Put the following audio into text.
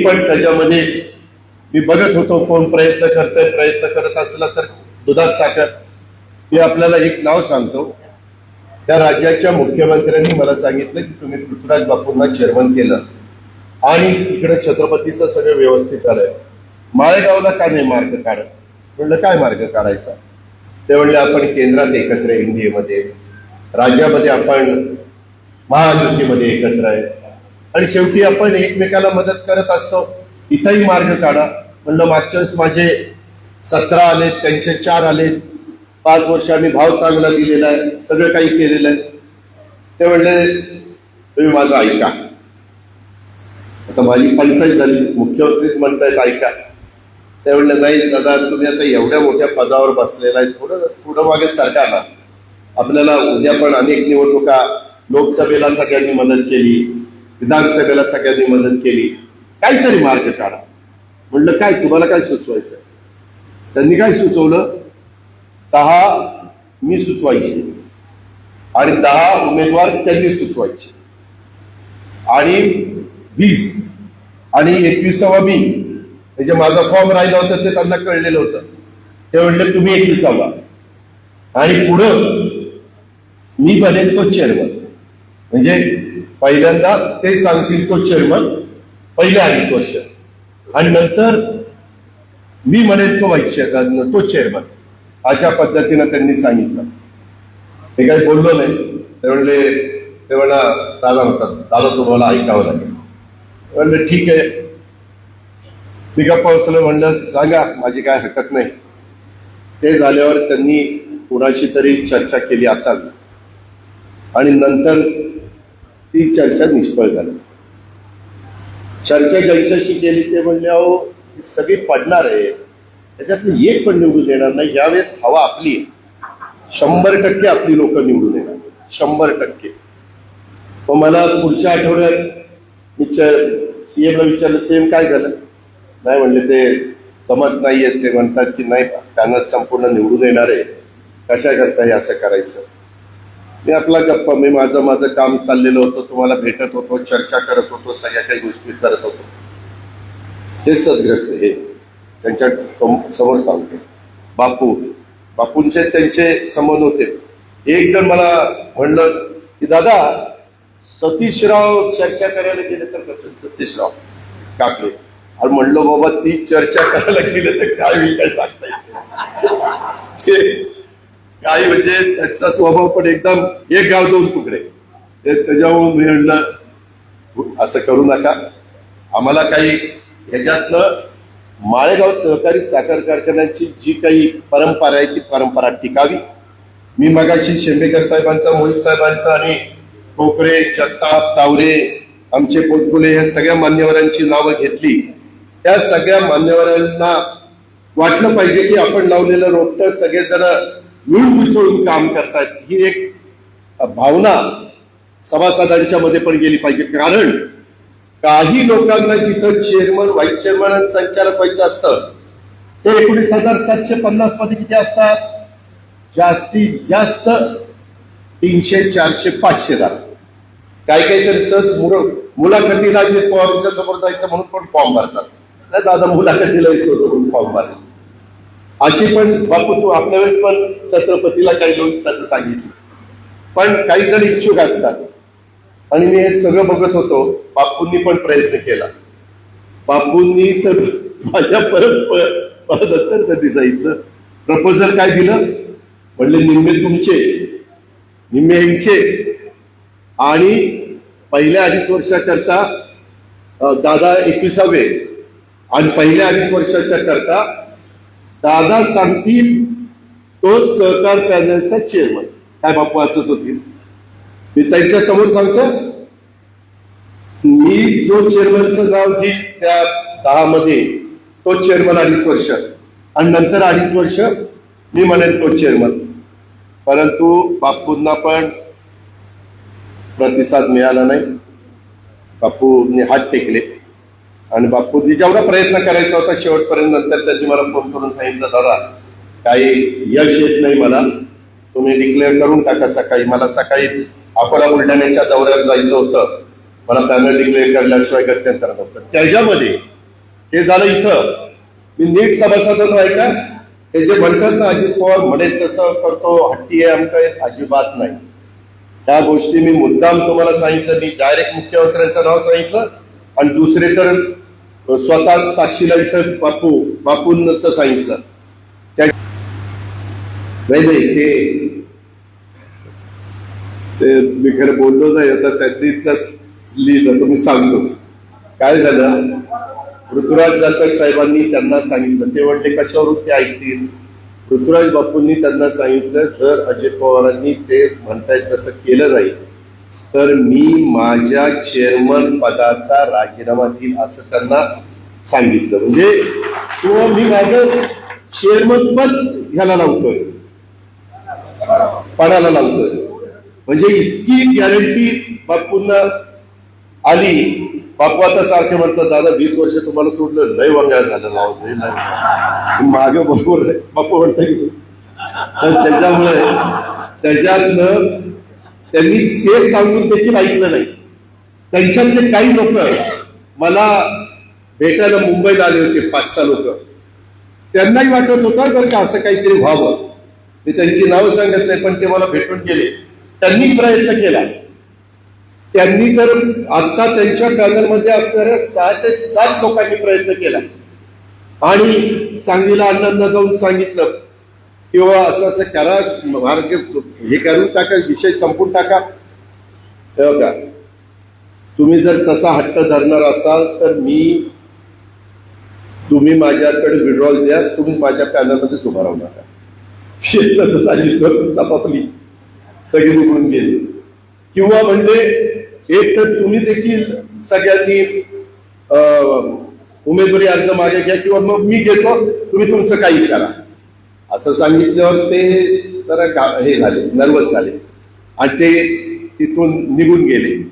मी पण त्याच्यामध्ये मी बघत होतो कोण प्रयत्न करतोय प्रयत्न करत असला तर दुधात साखर. मी आपल्याला एक नाव सांगतो. त्या राज्याच्या मुख्यमंत्र्यांनी मला सांगितलं की तुम्ही पृथ्वीराज बापूंना चेअरमन केलं. आणि तिकडे छत्रपतीचं सगळं व्यवस्थित झालंय. माळेगावला का नाही मार्ग काढत? म्हणलं काय मार्ग काढायचा? ते म्हणले आपण केंद्रात एकत्र एनडीएमध्ये राज्यामध्ये आपण महायुतीमध्ये एकत्र आहे. आणि शेवटी आपण एकमेकाला मदत करत असतो. इथंही मार्ग काढा. म्हणलं मागच्या वेळेस माझे सतरा आलेत त्यांचे चार आलेत. पाच वर्ष आम्ही भाव चांगला दिलेला आहे. सगळं काही केलेलं आहे. ते म्हणले तुम्ही माझं ऐका. आता माझी पंचायत झाली. मुख्यमंत्रीच म्हणतायत ऐका. ते म्हणले नाही दादा तुम्ही आता एवढ्या मोठ्या पदावर बसलेला आहे. थोडं पुढं मागे सरका ना. आपल्याला उद्या पण अनेक निवडणुका लोकसभेला सगळ्यांनी मदत केली. विधानसभेला सगळ्यांनी मदत केली. काहीतरी मार्ग काढा. म्हणलं काय तुम्हाला काय सुचवायचं? त्यांनी काय सुचवलं? दहा मी सुचवायचे. आणि दहा उमेदवार त्यांनी सुचवायचे. आणि वीस आणि एकविसावा मी. म्हणजे माझा फॉर्म राहिला होता ते त्यांना कळलेलं होतं. ते म्हणले तुम्ही एकविसावा. आणि पुढं मी बनेल तो चेअरमन म्हणजे पहिल्यांदा ते सांगतील तो चेअरमन पहिले अडीच वर्ष. आणि नंतर मी म्हणेन तो व्हाईस चेअरमन तो चेअरमन अशा पद्धतीनं त्यांनी सांगितलं. मी काही बोललो नाही. ते म्हणले ते म्हणा दादा म्हणतात दादा तुम्हाला ऐकावं लागेल. म्हणलं ठीक आहे. मी का बसलो म्हणलं सांगा माझी काय हरकत नाही. ते झाल्यावर त्यांनी कुणाशी तरी चर्चा केली असावी. आणि नंतर ती चर्चा निष्फळ झाली. चर्चा ज्यांच्याशी केली ते म्हणले अहो सगळी पडणार आहे. त्याच्यातली एक पण निवडून येणार नाही. यावेळेस हवा आपली शंभर टक्के आपली लोक निवडून येणार. शंभर टक्के. मग मला पुढच्या आठवड्यात मी सीएमला विचारलं सीएम काय झालं? नाही म्हणले ते जमत आहेत ते म्हणतात की नाही पॅनल संपूर्ण निवडून येणार आहे. कशा करता हे असं करायचं? मी आपला गप्पा मी माझं माझं काम चाललेलं होतं तुम्हाला भेटत होतो चर्चा करत होतो सगळ्या काही गोष्टी करत होतो. हे सदग्रस्त हे त्यांच्यासमोर सांगतो. बापू बापूंचे त्यांचे संबंध होते. एक जण मला म्हणलं की दादा सतीशराव चर्चा करायला गेले तर कसं? सतीशराव काकले. आणि म्हणलं बाबा ती चर्चा करायला गेले तर काय होईल काय सांगता येते नाही. ते काही म्हणजे त्यांचा स्वभाव पण एकदम एक गाव दोन तुकडे. ते त्याच्यामुळे मी म्हणलं असं करू नका. आम्हाला काही ह्याच्यातनं माळेगाव सहकारी साखर कारखान्याची जी काही परंपरा आहे ती परंपरा टिकावी. मी मगाशी शेंबेकर साहेबांचा मोहित साहेबांचा आणि कोकरे जगताप तावरे आमचे पोतकुले या सगळ्या मान्यवरांची नावं घेतली. त्या सगळ्या मान्यवरांना वाटलं पाहिजे की आपण लावलेलं रोपट सगळेजण मिळून मिसळून काम करतात ही एक भावना सभासदांच्या मध्ये पण गेली पाहिजे. कारण काही लोकांना जिथं चेअरमन व्हाईस चेअरमन आणि संचालक व्हायचं असतं ते एकोणीस हजार सातशे पन्नासमध्ये किती असतात? जास्तीत जास्त तीनशे चारशे पाचशे झालं काही काही तर सहज मुर मुलाखतीला जे पवारांच्या समोर जायचं म्हणून पण फॉर्म भरतात. नाही दादा मुलाखतीला यायचं होतं म्हणून फॉर्म भरला अशी पण बापू तू आपल्या वेळेस पण छत्रपतीला काही लोक तसं सांगितलं. पण काही जण इच्छुक असतात. आणि मी हे सगळं बघत होतो. बापूंनी पण प्रयत्न केला. बापूंनी तर माझ्या परत परत अत्यंत दिसायचं. प्रपोजल काय दिलं? म्हणले निम्मे तुमचे निम्मे यांचे. आणि पहिल्या अडीच वर्षाकरता दादा एकविसावे. आणि पहिल्या अडीच वर्षाच्या करता दादा सांगतील तो सहकार पॅनलचा चेअरमन काय बापू असत होतील? मी त्यांच्यासमोर सांगतो मी जो चेअरमनचं नाव घेईल त्या दहा मध्ये तो चेअरमन अडीच वर्ष. आणि नंतर अडीच वर्ष मी म्हणेन तो चेअरमन परंतु बापूंना पण प्रतिसाद मिळाला नाही. बापूंनी हात टेकले. आणि बापूंनी जेवढा प्रयत्न करायचा होता शेवटपर्यंत नंतर त्यांनी मला फोन करून सांगितलं दादा काही यश येत नाही मला. तुम्ही डिक्लेअर करून टाका सकाळी. मला सकाळी अकोला बुलढाण्याच्या दौऱ्यावर जायचं होतं. मला पॅनल डिक्लेअर करल्याशिवाय गत्यंतर नव्हतं. त्याच्यामध्ये हे झालं इथं. मी नीट सभासदच आहे का? हे जे म्हणतात ना अजित पवार म्हणेल तसं करतो हट्टी आहे आमका अजिबात नाही. त्या गोष्टी मी मुद्दाम तुम्हाला सांगितलं. मी डायरेक्ट मुख्यमंत्र्यांचं नाव सांगितलं. आणि दुसरे तर स्वतः साक्षीला इथं बापू बापूंच सांगितलं. त्या नाही नाही ते मी खरं बोललो नाही आता त्यांनीच लिहिलं तर मी सांगतोच काय झालं? ऋतुराज जाचक साहेबांनी त्यांना सांगितलं. ते म्हणले कशावरून ते ऐकतील? ऋतुराज बापूंनी त्यांना सांगितलं जर अजित पवारांनी ते म्हणतायत तसं केलं नाही तर मी माझ्या चेअरमन पदाचा राजीनामा देईल असं त्यांना सांगितलं. म्हणजे किंवा मी माझं चेअरमन पद ह्याला लावतोय. पणाला लावतोय. म्हणजे इतकी गॅरंटी बापूंना आली. बापू आता सारखे म्हणतात दादा वीस वर्ष तुम्हाला सोडलं लय वंगाळ झालं लावत मागे बरोबर बापू म्हणतात तर त्याच्यामुळे त्याच्यातनं त्यांनी ते सांगून देखील ऐकलं नाही. त्यांच्यातले काही लोक मला भेटायला मुंबईला आले होते पाच सहा लोक. त्यांनाही वाटत होतं बरं का असं काहीतरी व्हावं. मी त्यांची नावं सांगत नाही पण ते मला भेटून गेले. त्यांनी प्रयत्न केला. त्यांनी तर आता त्यांच्या पॅनलमध्ये असणाऱ्या सहा ते सात लोकांनी प्रयत्न केला. आणि सांगलीला अण्णांना जाऊन सांगितलं किंवा असं असं करा मार्ग हे करून टाका विषय संपून टाका. तेव्हा का तुम्ही जर तसा हट्ट धरणार असाल तर मी तुम्ही माझ्याकडे विड्रॉल द्या तुम्ही माझ्या पॅनलमध्येच उभा राहू नका. तसं सांगितलं चपापली सगळी निघून गेली. किंवा म्हणजे एक तर तुम्ही देखील सगळ्यांनी उमेदवारी अर्ज मागे घ्या किंवा मग मी घेतो तुम्ही तुमचं काही करा. असं सांगितल्यावर ते जरा हे झाले नर्वस झाले. आणि ते तिथून निघून गेले.